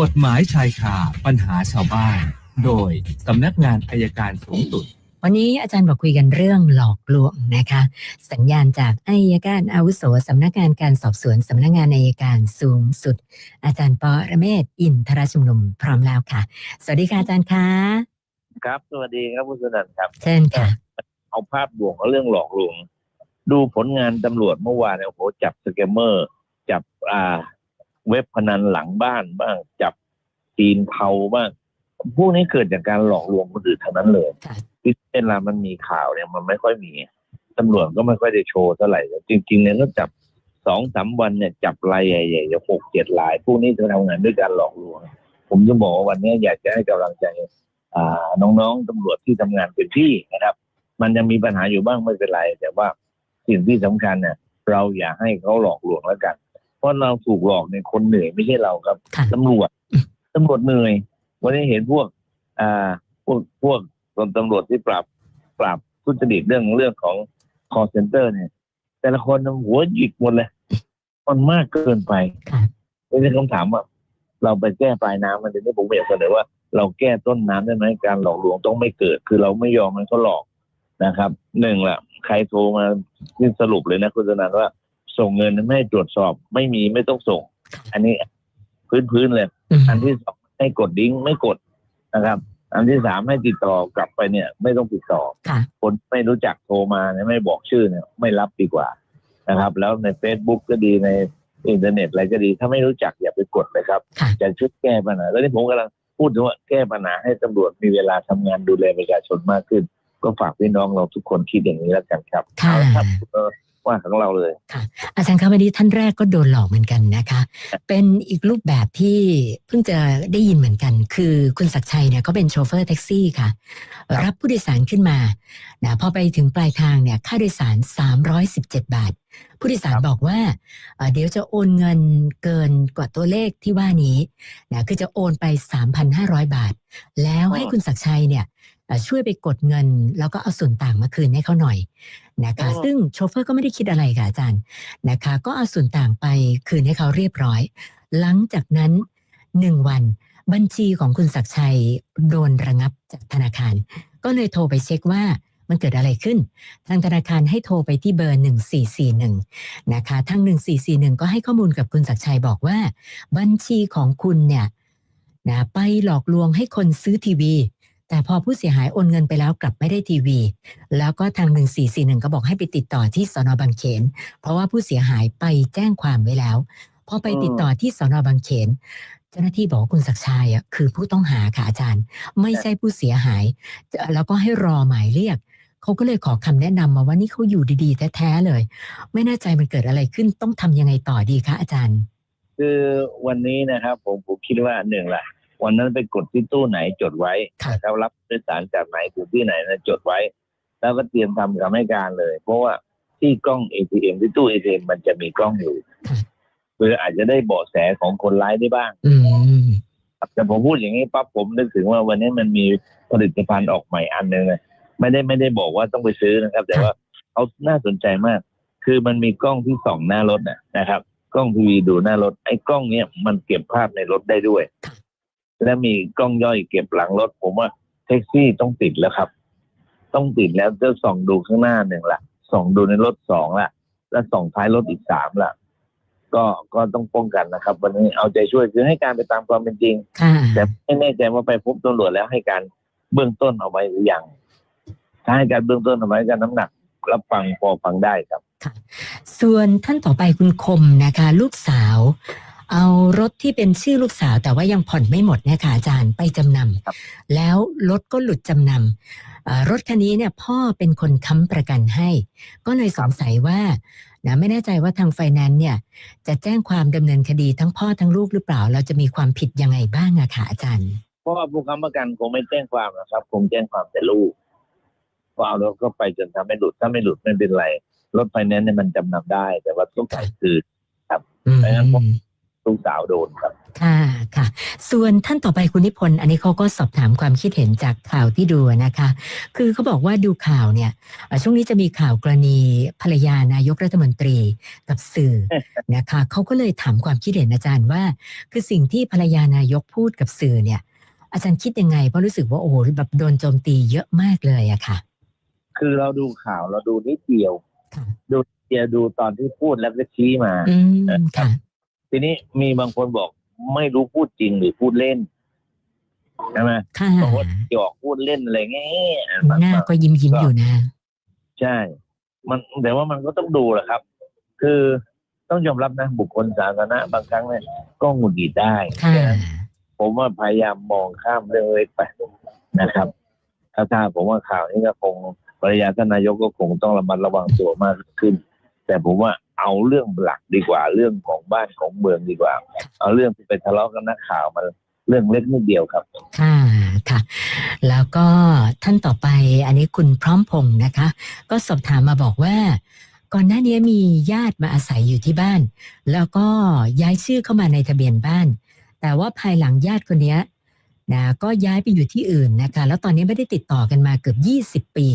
กฎหมายชายคาปัญหาชาวบ้าน โดยสำนักงานอายการสูงสุด วันนี้อาจารย์บอกคุยกันเรื่องหลอกลวงนะคะ สัญญาณจากอายการอาวุโสสำนักงานการสอบสวนสำนักงานอายการสูงสุด อาจารย์ปอระเมศวร์อินทรชุมนุมพร้อมแล้วค่ะ สวัสดีค่ะอาจารย์คะครับ สวัสดีครับคุณสนันท์ครับ เชิญค่ะ เอาภาพรวมของเรื่องหลอกลวง ดูผลงานตำรวจเมื่อวานเนี่ยโอ้โหจับสแกมเมอร์ จับอ่า เว็บพนันหลังบ้านบ้าง จับจีนเทาบ้างพวกนี้เกิดจากการหลอกลวงคนอื่นทั้งนั้นเลยค่ะที่เวลามันมีข่าวเนี่ยมันไม่ค่อยมีตำรวจก็ไม่ค่อยได้โชว์เท่าไหร่แต่จริงๆเนี่ยก็จับสองสามวันเนี่ยจับรายใหญ่ๆจะหกเจ็ดราย พวกนี้จะทำงานด้วยการหลอกลวง ผมจะบอกว่าวันนี้อยากจะให้กำลังใจอ่าน้องๆตำรวจที่ทำงานเป็นที่นะครับ มันจะมีปัญหาอยู่บ้างไม่เป็นไร แต่ว่าสิ่งที่สำคัญเนี่ยเราอย่าให้เขาหลอกลวงแล้วกัน เพราะเราถูกหลอกในยคนเหนื่อยไม่ใช่เราครับค่ะตำรวจตำรวจเหนื่อย วันนี้เห็นพวก อ่า พวกพวกตำรวจที่ปราบปราบทุจริตเรื่องเรื่องของ call center เนี่ย แต่ละคนหัวหยิกหมดเลยมันมากเกินไปค่ะนี่เป็นคำถามว่า เราไปแก้ปลายน้ำมันจะนี้ผมอยากเสนอว่าเราแก้ต้นน้ำได้ไหมการหลอกลวงต้องไม่เกิด คือเราไม่ยอมให้เขาหลอกนะครับหนึ่งละใครโทรมาที่สรุปเลยนะคุณสนันว่า ส่งเงินไม่ให้ตรวจสอบไม่มีไม่ต้องส่ง อันนี้พื้นพื้นๆเลยอืมอันที่สองให้กดดิ้งไม่กดนะครับ อันที่สามให้ติดต่อกลับไปเนี่ย ไม่ต้องติดต่อค่ะคนไม่รู้จักโทรมาเนี่ยไม่บอกชื่อเนี่ย ไม่รับดีกว่านะครับ แล้วใน Facebook ก็ดีในอินเทอร์เน็ตอะไรก็ดี ถ้าไม่รู้จักอย่าไปกดเลยครับค่ะจะช่วยแก้ปัญหาแล้วนี่ผมกำลังพูดถึงว่าแก้ปัญหาให้ตำรวจมีเวลาทำงานดูแลประชาชนมากขึ้น ก็ฝากพี่น้องเราทุกคนคิดอย่างนี้แล้วกันครับค่ะ เอาละครับเออว่าของเราเลยอาจารย์คะวันนี้ท่านแรกก็โดนหลอกเหมือนกันนะคะ เป็นอีกรูปแบบที่เพิ่งจะได้ยินเหมือนกัน คือคุณศักดิ์ชัยเนี่ยเขาเป็นโชเฟอร์แท็กซี่ค่ะ รับผู้โดยสารขึ้นมานะพอไปถึงปลายทางเนี่ยค่าโดยสาร 317 บาท ผู้โดยสารครับบอกว่าเอ่อเดี๋ยวจะโอนเงินเกินกว่าตัวเลขที่ว่านี้นะคือจะโอนไป 3,500 บาท แล้วให้คุณศักดิ์ชัยเนี่ยเอ่อ ช่วยไปกดเงิน แล้วก็เอาส่วนต่างมาคืนให้เขาหน่อยนะคะอ๋อซึ่งโชเฟอร์ก็ไม่ได้คิดอะไรค่ะอาจารย์นะคะ ก็เอาส่วนต่างไปคืนให้เขาเรียบร้อย หลังจากนั้นหนึ่งวันบัญชีของคุณศักดิ์ชัยโดนระงับจากธนาคาร ก็เลยโทรไปเช็คว่ามันเกิดอะไรขึ้น ทางธนาคารให้โทรไปที่เบอร์ 1441 นะคะ ทาง 1441 ก็ให้ข้อมูลกับคุณศักดิ์ชัยบอกว่า บัญชีของคุณเนี่ยนะไปหลอกลวงให้คนซื้อทีวี แต่พอผู้เสียหายโอนเงินไปแล้วกลับไม่ได้ทีวี แล้วก็ทาง 1441 ก็บอกให้ไปติดต่อที่สนบางเขน เพราะว่าผู้เสียหายไปแจ้งความไว้แล้ว พอไปติดต่อที่สนบางเขน เจ้าหน้าที่บอกว่าคุณศักดิ์ชัยอะคือผู้ต้องหาค่ะอาจารย์ ไม่ใช่ผู้เสียหาย แล้วก็ให้รอหมายเรียกเขาก็เลยขอคำแนะนำมาว่านี่เขาอยู่ดีๆแท้ๆเลย ไม่แน่ใจมันเกิดอะไรขึ้นต้องทำยังไงต่อดีคะอาจารย์ คือวันนี้นะครับผมผมคิดว่าหนึ่งละ วันนั้นไปกดที่ตู้ไหนจดไว้ค่ะนะครับรับโดยสารจากไหนถึงที่ไหนนะจดไว้ แล้วก็เตรียมทำคำให้การเลย เพราะว่าที่กล้อง ATM ที่ตู้ ATM มันจะมีกล้องอยู่ค่ะเพื่ออาจจะได้เบาะแสของคนร้ายได้บ้างอืมครับแต่ผมพูดอย่างนี้ปั๊บผมนึกถึงว่าวันนี้มันมีผลิตภัณฑ์ออกใหม่อันหนึ่งเลยไม่ได้ไม่ได้บอกว่าต้องไปซื้อนะครับ แต่ว่าเขาน่าสนใจมาก คือมันมีกล้องที่ส่องหน้ารถนะนะครับ กล้องทีวีดูหน้ารถไอ้กล้องเนี้ยมันเก็บภาพในรถได้ด้วยค่ะ และมีกล้องย่อยเก็บหลังรถ ผมว่าแท็กซี่ต้องติดแล้วครับ ต้องติดแล้วจะส่องดูข้างหน้าหนึ่งละส่องดูในรถสองละแล้วส่องท้ายรถอีกสามละก็ก็ต้องป้องกันนะครับ วันนี้เอาใจช่วยคือให้การไปตามความเป็นจริงค่ะแต่ไม่แน่ใจว่าไปพบตำรวจแล้วให้การเบื้องต้นเอาไว้หรือยังถ้าให้การเบื้องต้นเอาไว้กันน้ำหนักรับฟังพอฟังได้ครับส่วนท่านต่อไปคุณคมนะคะ ลูกสาว เอารถที่เป็นชื่อลูกสาว แต่ว่ายังผ่อนไม่หมดเนี่ยค่ะอาจารย์ไปจำนครับำแล้วรถก็หลุดจำนำเอ่อรถคันนี้เนี่ยพ่อเป็นคนค้ำประกันให้ ก็เลยสงสัยว่านะไม่แน่ใจว่าทางไฟแนนซ์เนี่ย จะแจ้งความดำเนินคดีทั้งพ่อทั้งลูกหรือเปล่า เราจะมีความผิดยังไงบ้างอะค่ะอาจารย์เพราะว่าผู้ค้ำประกันคงไม่แจ้งความนะครับ คงแจ้งความแต่ลูกว่าเอารถก็ไปจนทำให้หลุดถ้าไม่หลุดไม่เป็นไรรถไฟแนนซ์เนี่ยมันจำนำได้ แต่ว่าต้องจ่ายคืนอืมไม่งั้นผม ลูกสาวโดนครับ ค่ะค่ะ ส่วนท่านต่อไปคุณนิพนธ์อันนี้เขาก็สอบถามความคิดเห็นจากข่าวที่ดูนะคะ คือเขาบอกว่าดูข่าวเนี่ยเอ่อช่วงนี้จะมีข่าวกรณีภรรยานายกรัฐมนตรีกับสื่อนะคะเขาก็เลยถามความคิดเห็นอาจารย์ว่า คือสิ่งที่ภรรยานายกพูดกับสื่อเนี่ย อาจารย์คิดยังไงเพราะรู้สึกว่าโอ้โหแบบโดนโจมตีเยอะมากเลยอะค่ะ คือเราดูข่าวเราดูนิดเดียวค่ะดูนิดเดียวดูตอนที่พูดแล้วก็ชี้มาอืมค่ะ ทีนี้มีบางคนบอกไม่รู้พูดจริงหรือพูดเล่นใช่ไหมค่ะบอกว่าหยอกพูดเล่นอะไรเงี้ยหน้าก็ยิ้มยิ้มๆอยู่นะ ใช่ มันแต่ว่ามันก็ต้องดูแหละครับ คือต้องยอมรับนะบุคคลสาธารณะบางครั้งเนี่ยก็หงุดหงิดได้ค่ะผมว่าพยายามมองข้ามเรื่องเล็กไปนะครับถ้าถ้าผมว่าข่าวนี้ก็คงภรรยาท่านนายกก็คงต้องระมัดระวังตัวมากขึ้น แต่ผมว่าเอาเรื่องหลักดีกว่า เรื่องของบ้านของเมืองดีกว่า เอาเรื่องที่ไปทะเลาะกันนักข่าวมาเรื่องเล็กนิดเดียวครับ ค่ะค่ะ แล้วก็ท่านต่อไปอันนี้คุณพร้อมพงศ์นะคะ ก็สอบถามมาบอกว่า ก่อนหน้านี้มีญาติมาอาศัยอยู่ที่บ้าน แล้วก็ย้ายชื่อเข้ามาในทะเบียนบ้าน แต่ว่าภายหลังญาติคนนี้ นะก็ย้ายไปอยู่ที่อื่นนะคะแล้วตอนนี้ไม่ได้ติดต่อกันมาเกือบ 20 ปี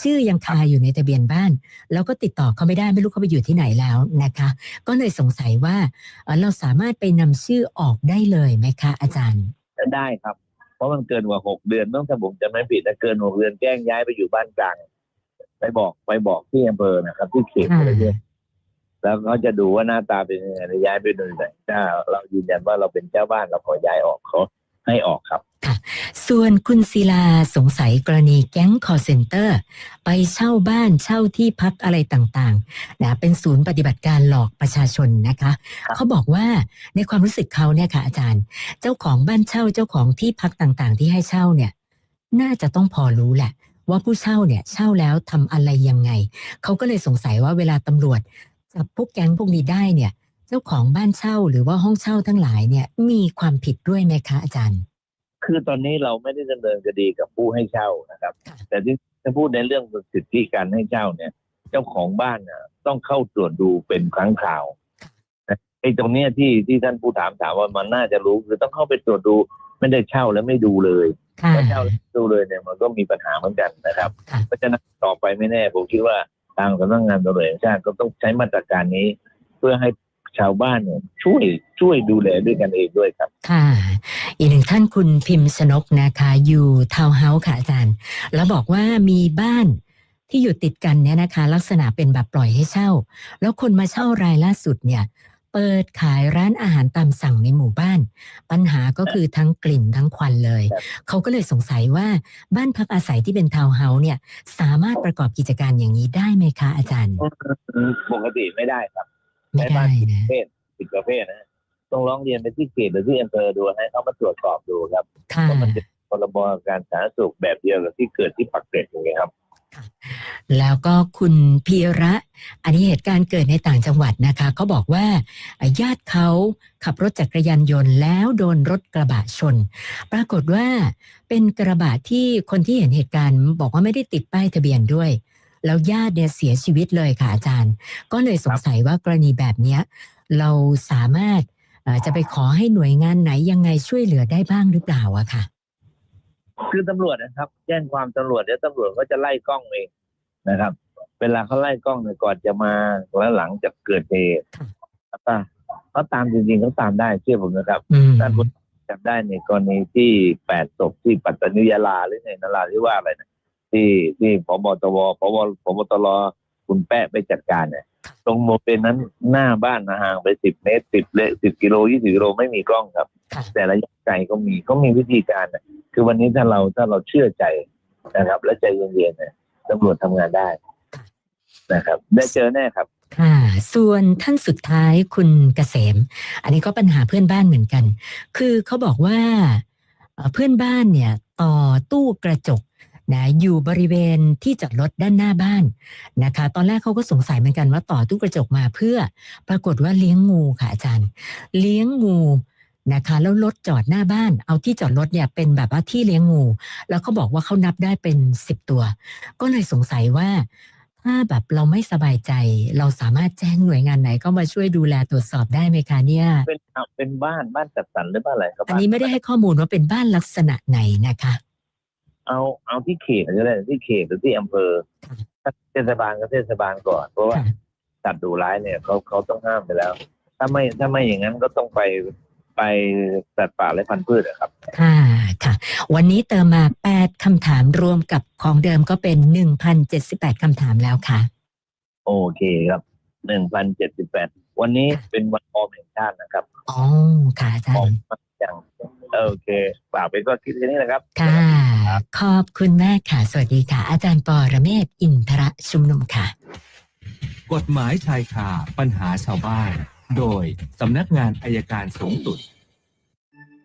ชื่อยังคาอยู่ในทะเบียนบ้าน แล้วก็ติดต่อเขาไม่ได้ไม่รู้เขาไปอยู่ที่ไหนแล้วนะคะ ก็เลยสงสัยว่าเอ่อเราสามารถไปนำชื่อออกได้เลยไหมคะอาจารย์ได้ครับ เพราะมันเกินกว่าหกเดือนต้องถ้าผมจะไม่ผิดนะเกินหกเดือนแจ้งย้ายไปอยู่บ้านกลางไปบอกไปบอกที่อำเภอนะครับ ที่เขตค่ะอะไรเงี้ยแล้วเขาจะดูว่าหน้าตาเป็นยังไงแล้วย้ายไปดูไหนถ้าเรายืนยันว่าเราเป็นเจ้าบ้านเราขอย้ายออกเขา ให้ออกครับส่วนคุณศิลาสงสัยกรณีแก๊งคอร์เซนเตอร์ ไปเช่าบ้านเช่าที่พักอะไรต่างๆนะเป็นศูนย์ปฏิบัติการหลอกประชาชนนะคะครับเขาบอกว่าในความรู้สึกเขาเนี่ยค่ะอาจารย์ เจ้าของบ้านเช่าเจ้าของที่พักต่างๆ ที่ให้เช่าเนี่ย น่าจะต้องพอรู้แหละ ว่าผู้เช่าเนี่ยเช่าแล้วทำอะไรยังไง เขาก็เลยสงสัยว่าเวลาตำรวจจับพวกแก๊งพวกนี้ได้เนี่ย เจ้าของบ้านเช่าหรือว่าห้องเช่าทั้งหลายเนี่ยมีความผิดด้วยไหมคะอาจารย์ คือตอนนี้เราไม่ได้ดำเนินคดีกับผู้ให้เช่านะครับ ค่ะแต่ที่ถ้าพูดในเรื่องสิทธิการให้เช่าเนี่ย เจ้าของบ้านน่ะต้องเข้าตรวจดูเป็นครั้งคราวนะไอ้ตรงเนี้ยที่ที่ท่านผู้ถามถามว่ามันน่าจะรู้คือต้องเข้าไปตรวจดูไม่ได้เช่าแล้วไม่ดูเลยค่ะถ้าเช่าแล้วไม่ดูเลยเนี่ยมันก็มีปัญหาเหมือนกันนะครับ ค่ะ เพราะฉะนั้นต่อไปไม่แน่ ผมคิดว่าทางสำนักงานตำรวจแห่งชาติก็ต้องใช้มาตรการนี้ เพื่อให้ ชาวบ้านเนี่ยช่วยช่วยดูแลด้วยกันเองด้วยครับ ค่ะ อีกหนึ่งท่านคุณพิมพ์ชนกนะคะ อยู่ทาวน์เฮาส์ค่ะอาจารย์ แล้วบอกว่ามีบ้านที่อยู่ติดกันเนี่ยนะคะ ลักษณะเป็นแบบปล่อยให้เช่า แล้วคนมาเช่ารายล่าสุดเนี่ย เปิดขายร้านอาหารตามสั่งในหมู่บ้าน ปัญหาก็คือทั้งกลิ่นทั้งควันเลยครับเขาก็เลยสงสัยว่าบ้านพักอาศัยที่เป็นทาวน์เฮาส์เนี่ย สามารถประกอบกิจการอย่างนี้ได้ไหมคะอาจารย์ ปกติไม่ได้ครับ ไม่ได้นะประเภทผิดประเภทนะต้องร้องเรียนไปที่เขตหรือที่อำเภอดูให้เขามาตรวจสอบดูครับค่ะเพราะมันเป็นพรบการสาธารณสุขแบบเดียวกับที่เกิดที่ปักเกร็ดอย่างเงี้ยครับ แล้วก็คุณพีระ อันนี้เหตุการณ์เกิดในต่างจังหวัดนะคะเขาบอกว่าญาติเขาขับรถจักรยานยนต์แล้วโดนรถกระบะชน ปรากฏว่าเป็นกระบะที่คนที่เห็นเหตุการณ์ บอกว่าไม่ได้ติดป้ายทะเบียนด้วย แล้วญาติเนี่ยเสียชีวิตเลยค่ะอาจารย์ ก็เลยสงสัยว่ากรณีแบบเนี้ยเราสามารถเอ่อจะไปขอให้หน่วยงานไหนยังไงช่วยเหลือได้บ้างหรือเปล่าอะค่ะ คือตำรวจนะครับ แจ้งความตำรวจเดี๋ยวตำรวจก็จะไล่กล้องเองนะครับ เวลาเขาไล่กล้องเนี่ยก่อนจะมาแล้วหลังจากเกิดเหตุค่ะเขาตามจริงๆเขาตามได้เชื่อผมนะครับอืมท่านผู้จับได้ในกรณีที่แปดศพที่ปัตตานียาลาหรือในนราธิวาสอะไรนะ ที่ที่พบตวพบพบตรคุณแปะไปจัดการเนี่ยตรงโมเป็นนั้นหน้าบ้านนะห่างไปสิบเมตรสิบเลสิบกิโลยี่สิบกิโลไม่มีกล้องครับค่ะแต่ระยะไกลก็มีก็มีวิธีการนะคือวันนี้ถ้าเราถ้าเราเชื่อใจนะครับ และใจเย็นๆเนี่ยตำรวจทำงานได้นะครับ ได้เจอแน่ครับค่ะ ส่วนท่านสุดท้ายคุณเกษม อันนี้ก็ปัญหาเพื่อนบ้านเหมือนกัน คือเขาบอกว่าเอ่อเพื่อนบ้านเนี่ย ต่อตู้กระจก นะอยู่บริเวณที่จอดรถด้านหน้าบ้านนะคะ ตอนแรกเขาก็สงสัยเหมือนกันว่าต่อตู้กระจกมาเพื่อ ปรากฏว่าเลี้ยงงูค่ะอาจารย์ เลี้ยงงูนะคะแล้วรถจอดหน้าบ้าน เอาที่จอดรถเนี่ยเป็นแบบว่าที่เลี้ยงงู แล้วเขาบอกว่าเขานับได้เป็นสิบตัว ก็เลยสงสัยว่าถ้ถ้าแบบเราไม่สบายใจ เราสามารถแจ้งหน่วยงานไหนก็มาช่วยดูแลตรวจสอบได้ไหมคะเนี่ยเป็นอะเป็นบ้านบ้านจัดสรรหรือบ้านอะไรครับอันนี้ไม่ได้ให้ข้อมูลว่าเป็นบ้านลักษณะไหนนะคะ เอาเอาที่เขตก็ได้ที่เขตหรือที่อำเภอค่ะถ้าเทศบาลก็เทศบาลก่อน เพราะว่าค่ะสัตว์ดุร้ายเนี่ยเขาเขาต้องห้ามไปแล้ว ถ้าไม่ถ้าไม่อย่างนั้นก็ต้องไปไปสัตว์ป่าและพันธุ์พืชอะครับ ค่ะค่ะ วันนี้เติมมา 8 คำถามรวมกับของเดิมก็เป็น 1,078 คำถามแล้วค่ะ โอเคครับหนึ่งพันเจ็ดสิบแปดวันนี้ค่ะเป็นวันออมแห่งชาตินะครับ อ๋อ ค่ะอาจารออมย์มากจัง โอเคฝากไปก็คิดแค่นี้นะครับ ค่ะ ขอบคุณแม่ค่ะ สวัสดีค่ะ อาจารย์ปอระเมศวร์อินทรชุมนุมค่ะ กฎหมายชายคาปัญหาชาวบ้าน โดยสำนักงานอายการสูงสุด